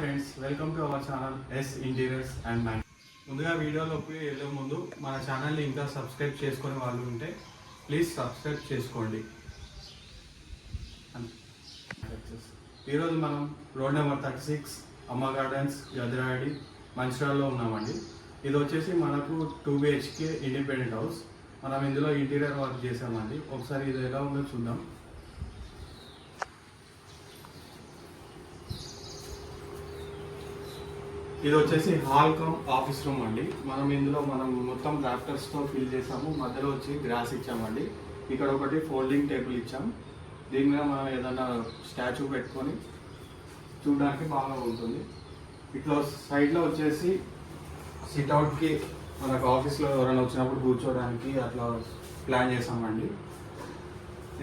Friends welcome to our channel S interiors and man ముందుగా వీడియోలోకి వెళ్ళే ముందు మన ఛానల్ని ఇంకా సబ్స్క్రైబ్ చేసుకునే వాళ్ళు ఉంటే ప్లీజ్ సబ్స్క్రైబ్ చేసుకోండి. ఈరోజు మనం రోడ్ నెంబర్ థర్టీ సిక్స్ అమ్మ గార్డెన్స్ గదిరాడి మంచిర్యాలలో ఉన్నామండి. ఇది వచ్చేసి మనకు టూ బిహెచ్కే ఇండిపెండెంట్ హౌస్ మనం ఇందులో ఇంటీరియర్ వర్క్ చేసామండి ఒకసారి ఇది ఎలా ఉందో చూద్దాం. ఇది వచ్చేసి హాల్ కమ్ ఆఫీస్ రూమ్ అండి. మనం ఇందులో మనం మొత్తం డాక్టర్స్తో ఫిల్ చేసాము. మధ్యలో వచ్చి గ్రాస్ ఇచ్చామండి. ఇక్కడ ఒకటి ఫోల్డింగ్ టేబుల్ ఇచ్చాం. దీని మీద మనం ఏదైనా స్టాచ్యూ పెట్టుకొని చూడడానికి బాగా ఉంటుంది. ఇట్లా సైడ్లో వచ్చేసి సిట్అవుట్కి మనకు ఆఫీస్లో ఎవరైనా వచ్చినప్పుడు కూర్చోవడానికి అట్లా ప్లాన్ చేసామండి.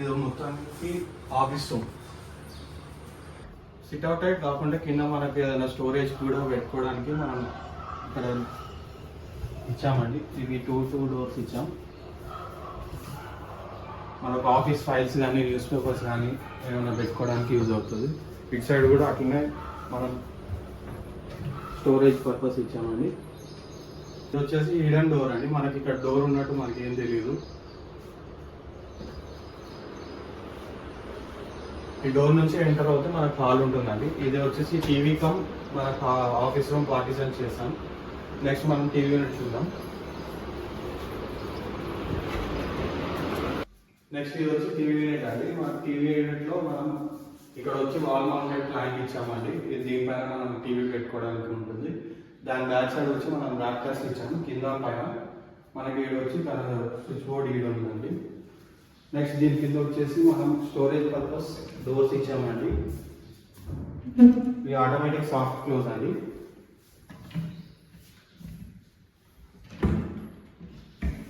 ఇది మొత్తానికి ఆఫీస్ రూమ్. సిట్అవుట్ అయితే కాకుండా కింద మనకి ఏదైనా స్టోరేజ్ కూడా పెట్టుకోవడానికి మనం ఇక్కడ ఇచ్చామండి. ఇవి టూ టూ డోర్స్ ఇచ్చాం. మనకు ఆఫీస్ ఫైల్స్ కానీ న్యూస్ పేపర్స్ కానీ ఏమైనా పెట్టుకోవడానికి యూజ్ అవుతుంది. ఇటు సైడ్ కూడా అట్లనే మనం స్టోరేజ్ పర్పస్ ఇచ్చామండి. ఇది వచ్చేసి హిడెన్ డోర్ అండి. మనకి ఇక్కడ డోర్ ఉన్నట్టు మనకి ఏం తెలియదు ఈ డోర్ నుంచి ఎంటర్ అవుతే మనకు హాల్ ఉంటుందండి. ఇది వచ్చేసి టీవీ కమ్ మన ఆఫీస్ రూమ్ పార్టీషన్ చేసాం నెక్స్ట్ మనం టీవీ యూనిట్ చూద్దాం. నెక్స్ట్ ఇది వచ్చి టీవీ యూనిట్ అండి. మన టీవీ యూనిట్లో మనం ఇక్కడ వచ్చి వాల్ మౌంటెడ్ ప్లాంట్ ఇచ్చామండి. ఇది దీనిపైన మనం టీవీ పెట్టుకోవడానికి ఉంటుంది. దాని బ్యాక్ సైడ్ వచ్చి మనం బ్రాడ్కాస్ట్ ఇచ్చాము. కింద పైన మనకి ఇక్కడ వచ్చి తన స్విచ్ బోర్డ్ ఈడ ఉందండి. నెక్స్ట్ దీని కింద వచ్చేసి మనం స్టోరేజ్ పర్పస్ డోర్స్ ఇచ్చామండి. ఇది ఆటోమేటిక్ సాఫ్ట్ క్లోజ్ అండి.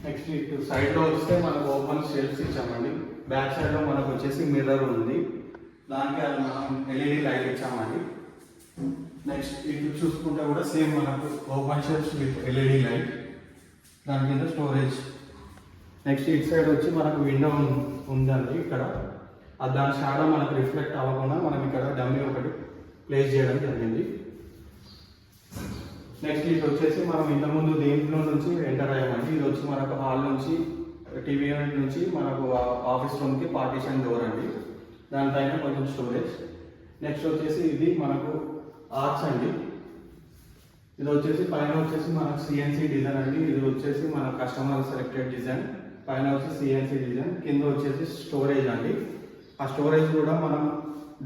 నెక్స్ట్ ఇటు సైడ్లో వస్తే మనకు ఓపెన్ షెల్ఫ్స్ ఇచ్చామండి. బ్యాక్ సైడ్లో మనకు వచ్చేసి మిర్రర్ ఉంది. దానికి అది మనం ఎల్ఈడి లైట్ ఇచ్చామండి. నెక్స్ట్ ఇటు చూసుకుంటే కూడా సేమ్ మనకు open shelves with LED light దాని కింద స్టోరేజ్ నెక్స్ట్ ఇటు సైడ్ వచ్చి మనకు విండో ఉందండి ఇక్కడ. దాని షాడో మనకు రిఫ్లెక్ట్ అవ్వకుండా మనం ఇక్కడ డమ్మీ ఒకటి ప్లేస్ చేయడం జరిగింది. నెక్స్ట్ ఇది వచ్చేసి మనం ఇంతకుముందు దీంట్లో నుంచి ఎంటర్ అయ్యామండి. ఇది వచ్చి మనకు హాల్ నుంచి టీవీ యూనిట్ నుంచి మనకు ఆఫీస్ రూమ్కి పార్టీషన్ డోర్ అండి. దానిపైన కొంచెం స్టోరేజ్ నెక్స్ట్ వచ్చేసి ఇది మనకు ఆర్చ్ అండి. ఇది వచ్చేసి పైన వచ్చేసి మనకు సిఎన్సి డిజైన్ అండి. ఇది వచ్చేసి మన కస్టమర్ సెలెక్టెడ్ డిజైన్ పైన వచ్చి సిఎన్సి డిజైన్ కింద వచ్చేసి స్టోరేజ్ అండి. ఆ స్టోరేజ్ కూడా మనం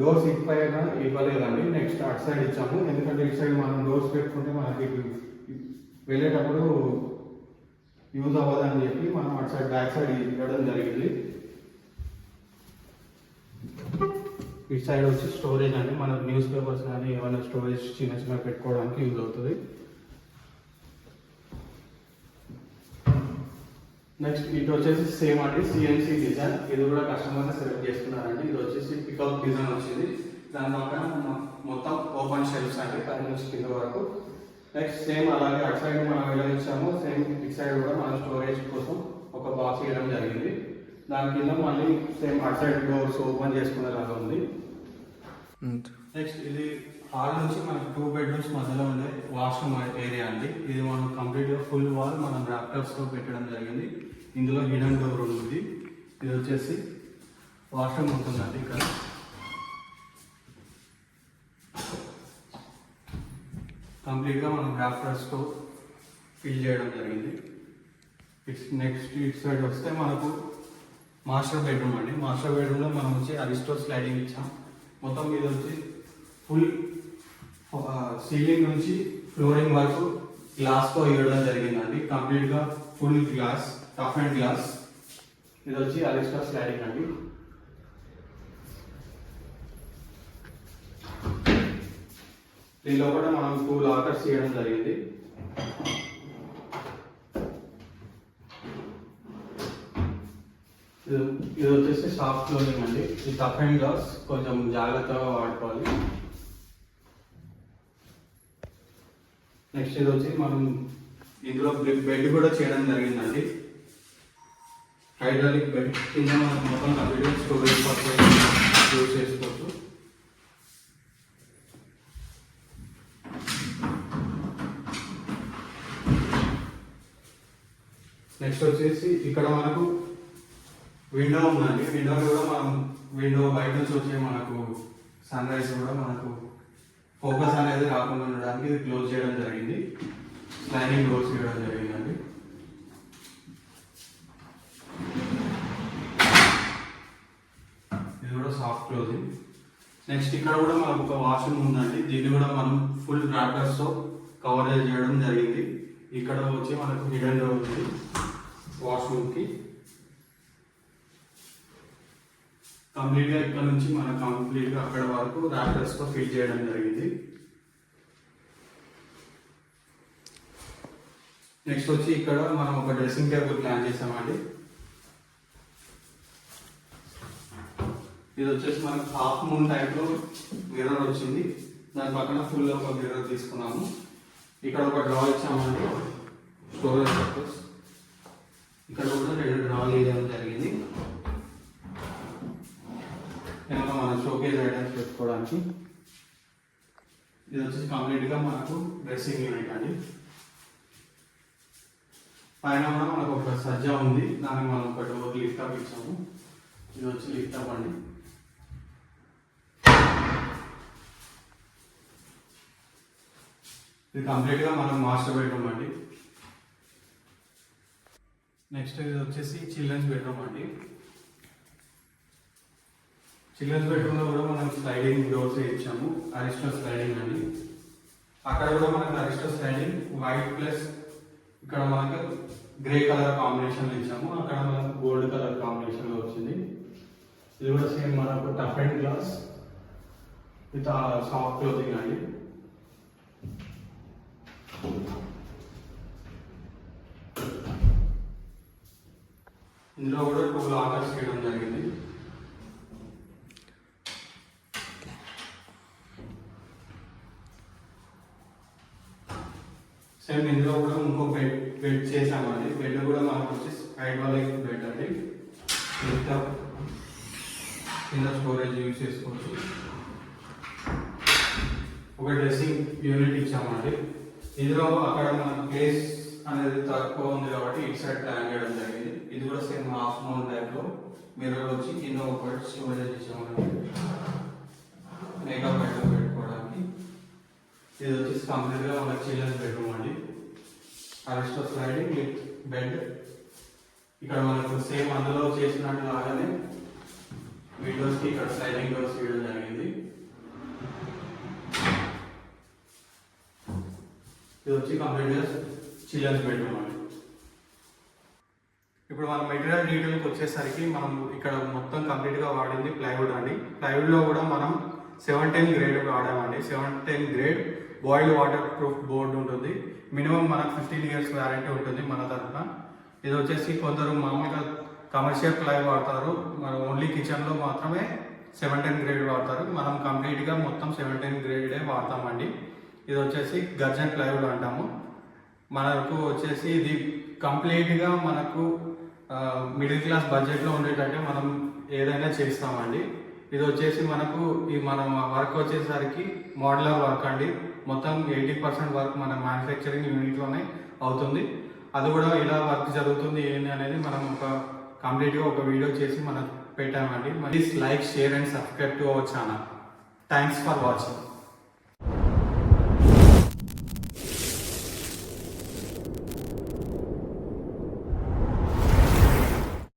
డోర్స్ ఇటు పైన ఇవ్వలేదండి నెక్స్ట్ అటు సైడ్ ఇచ్చాము. ఎందుకంటే ఇటు సైడ్ మనం డోర్స్ పెట్టుకుంటే మనకి వెళ్ళేటప్పుడు యూజ్ అవ్వదని చెప్పి మనం అటు సైడ్ బ్యాక్ సైడ్ ఇవ్వడం జరిగింది. ఇటు సైడ్ వచ్చి స్టోరేజ్ అండి. మన న్యూస్ పేపర్స్ కానీ ఏమైనా స్టోరేజ్ చిన్న చిన్న పెట్టుకోవడానికి యూజ్ అవుతుంది. నెక్స్ట్ ఇటు వచ్చేసి సేమ్ అండి. సిఎన్సీ డిజైన్ ఇది కూడా కస్టమర్ సెలెక్ట్ చేసుకున్నారండి. ఇది వచ్చేసి పికప్ డిజైన్ వచ్చింది. దాని పక్కన మొత్తం ఓపెన్ షెల్ఫ్స్ అండి. పది నుంచి కింద వరకు. నెక్స్ట్ సేమ్ అలాగే అటు సైడ్ మనం ఎలా ఇచ్చామో సేమ్ ఇటు సైడ్ కూడా మనం స్టోరేజ్ కోసం ఒక బాక్స్ ఇవ్వడం జరిగింది. దాని కింద మళ్ళీ సేమ్ అటు సైడ్ డోర్స్ ఓపెన్ చేసుకునేలాగా ఉంది. Mm. నెక్స్ట్ ఇది హాల్ నుంచి మనకు టూ బెడ్రూమ్స్ మధ్యలో ఉండే వాష్రూమ్ ఏరియా అండి. ఇది మనం కంప్లీట్గా ఫుల్ వాల్ మనం ర్యాప్టర్స్ పెట్టడం జరిగింది. ఇందులో హిడెన్ డోర్ ఉంది. ఇది వచ్చేసి వాష్రూమ్ ఉంటుందండి ఇక్కడ. కంప్లీట్గా మనం ర్యాప్టాప్స్తో ఫిల్ చేయడం జరిగింది. ఇట్స్ నెక్స్ట్ ఇటు సైడ్ వస్తే మనకు మాస్టర్ బెడ్రూమ్ అండి. మాస్టర్ బెడ్రూమ్లో మనం వచ్చి అరిస్టో స్లైడింగ్ ఇచ్చాం. మొత్తం మీద వచ్చి ఫుల్ సీలింగ్ నుంచి ఫ్లోరింగ్ వరకు గ్లాస్తో ఇవ్వడం జరిగిందండి. కంప్లీట్గా full glass tough and glass ఇది వచ్చి అరిస్టో స్లాడింగ్ అండి. దీనిలో కూడా మనం టూ లాకర్స్ చేయడం జరిగింది. ఇది వచ్చేసి సాఫ్ట్ క్లోనింగ్ అండి. ఇది టఫ్ అండ్ గ్లాస్ కొంచెం జాగ్రత్తగా వాడుకోవాలి. నెక్స్ట్ ఇది వచ్చి మనం ఇందులో బెడ్ కూడా చేయడం జరిగిందండి. హైడ్రాలిక్ బెడ్ కింద మనం మొత్తం కంప్యూటర్ స్టోరేజ్ పర్పస్ యూజ్ చేసుకోవచ్చు. నెక్స్ట్ వచ్చేసి ఇక్కడ మనకు విండో ఉందండి. విండో కూడా మనం విండో బయట నుంచి వచ్చే మనకు సన్ రైజ్ కూడా మనకు ఫోకస్ అనేది రాకుండా ఉండడానికి ఇది క్లోజ్ చేయడం జరిగింది. స్లైడింగ్ డోర్స్ చేయడం జరిగిందండి. ఇది కూడా సాఫ్ట్ క్లోజింగ్. నెక్స్ట్ ఇక్కడ కూడా మనకు ఒక వాష్రూమ్ ఉందండి. దీన్ని కూడా మనం ఫుల్ ర్యాపర్స్ కవరేజ్ చేయడం జరిగింది. ఇక్కడ వచ్చి మనకు హిడెన్ డోర్ ఉంది వాష్రూమ్కి. కంప్లీట్గా ఇక్కడ నుంచి మనం కంప్లీట్గా అక్కడ వరకు ర్యాపర్స్తో ఫిల్ ఫిట్ చేయడం జరిగింది. నెక్స్ట్ వచ్చి ఇక్కడ మనం ఒక డ్రెస్సింగ్ టేబుల్ ప్లాన్ చేసామండి. ఇది వచ్చేసి మనకు హాఫ్ మూన్ టైప్లో మిర్రర్ వచ్చింది. దాని పక్కన ఫుల్ ఒక మిర్రర్ తీసుకున్నాము. ఇక్కడ ఒక డ్రా ఇచ్చామండి. స్టోరేజ్ పర్పస్ ఇక్కడ కూడా రెండు డ్రాలు వేయడం జరిగింది. కనుక మన షోకేజ్ ఐటమ్స్ పెట్టుకోవడానికి ఇది వచ్చేసి కంప్లీట్గా మనకు డ్రెస్సింగ్ యూనిట్ అండి పైన కూడా మనకు ఒక సజ్జ ఉంది. దానికి మనం ఒక డోర్ లిఫ్ట్ అప్ ఇచ్చాము. ఇది వచ్చి లిఫ్ట్ అప్ అండి. ఇది కంప్లీట్గా మనం మాస్టర్ బెడ్రూమ్ అండి. నెక్స్ట్ ఇది వచ్చేసి చిల్డ్రన్స్ బెడ్రూమ్ అండి. చిల్డ్రన్స్ బెడ్రూమ్లో కూడా మనం స్లైడింగ్ డోర్స్ ఇచ్చాము. అరిస్టో స్లైడింగ్ అని అక్కడ కూడా మనకు అరిస్టో స్లైడింగ్ వైట్ ప్లస్ ఇక్కడ మనకు గ్రే కలర్ కాంబినేషన్లో ఇచ్చాము. అక్కడ మనకు గోల్డ్ కలర్ కాంబినేషన్లో వచ్చింది. ఇది కూడా సేమ్ మనకు tough and glass with soft clothing అండి. ఇందులో కూడా టూ లాకర్స్ చేయడం జరిగింది సేమ్ ఇందులో కూడా ఇంకో బెడ్ చేసామండి బెడ్ కూడా మనకు వచ్చి హైడ్రాలిక్ బెడ్ అండి. ఎంత కింద స్టోరేజ్ యూజ్ చేసుకోవచ్చు. ఒక డ్రెస్సింగ్ యూనిట్ ఇచ్చామండి. ఇందులో అక్కడ మన ప్లేస్ అనేది తక్కువ ఉంది కాబట్టి ఇటు సైడ్ ప్లాన్ చేయడం జరిగింది. ఇది కూడా సేమ్ హాఫ్ మౌంట్ టైప్లో మీరు మిర్రర్ వచ్చి కింద ఒక స్టోరేజ్ ఇచ్చామండి. మేకప్ బెడ్ పెట్టుకోవడానికి. ఇది వచ్చేసి కంప్లీట్గా మన చిల్డ్రన్స్ బెడ్రూమ్ అండి. Aristo sliding with bed. ఇక్కడ మనకు సేమ్ అందులో చేసినట్టు లాగానే విండోస్కి ఇక్కడ స్లైడింగ్ డోర్స్ చేయడం జరిగింది. ఇది వచ్చి కంప్లీట్ చిల్డ్రన్స్ బెడ్రూమ్ అండి. ఇప్పుడు మన మెటీరియల్ డీటెయిల్కి వచ్చేసరికి మనం ఇక్కడ మొత్తం కంప్లీట్గా వాడింది ప్లైవుడ్ అండి. ప్లైవుడ్లో కూడా మనం seven ten grade వాడామండి. Ten grade boiled water proof board ఉంటుంది. మినిమం మనకు ఫిఫ్టీన్ ఇయర్స్ వ్యారంటీ ఉంటుంది మన తరఫున ఇది వచ్చేసి కొందరు మామూలుగా కమర్షియల్ ప్లై వాడతారు. మనం ఓన్లీ కిచెన్లో మాత్రమే సెవెంటీన్ గ్రేడ్ వాడతారు. మనం కంప్లీట్గా మొత్తం సెవెంటీన్ గ్రేడే వాడతామండి. ఇది వచ్చేసి గర్జన్ ప్లైవుడ్ అంటాము. మనకు వచ్చేసి ఇది కంప్లీట్గా మనకు మిడిల్ క్లాస్ బడ్జెట్లో ఉండేటట్టే మనం ఏదైనా చేస్తామండి. ఇది వచ్చేసి మనకు ఈ మన వర్క్ వచ్చేసరికి మోడలర్ వర్క్ అండి. మొత్తం ఎయిటీ పర్సెంట్ వర్క్ మన మ్యానుఫ్యాక్చరింగ్ యూనిట్లోనే అవుతుంది. అది కూడా ఇలా వర్క్ జరుగుతుంది ఏంటి అనేది మనం ఒక కంప్లీట్గా ఒక వీడియో చేసి మనం పెట్టామండి. Please like share and subscribe to our channel. Thanks for watching.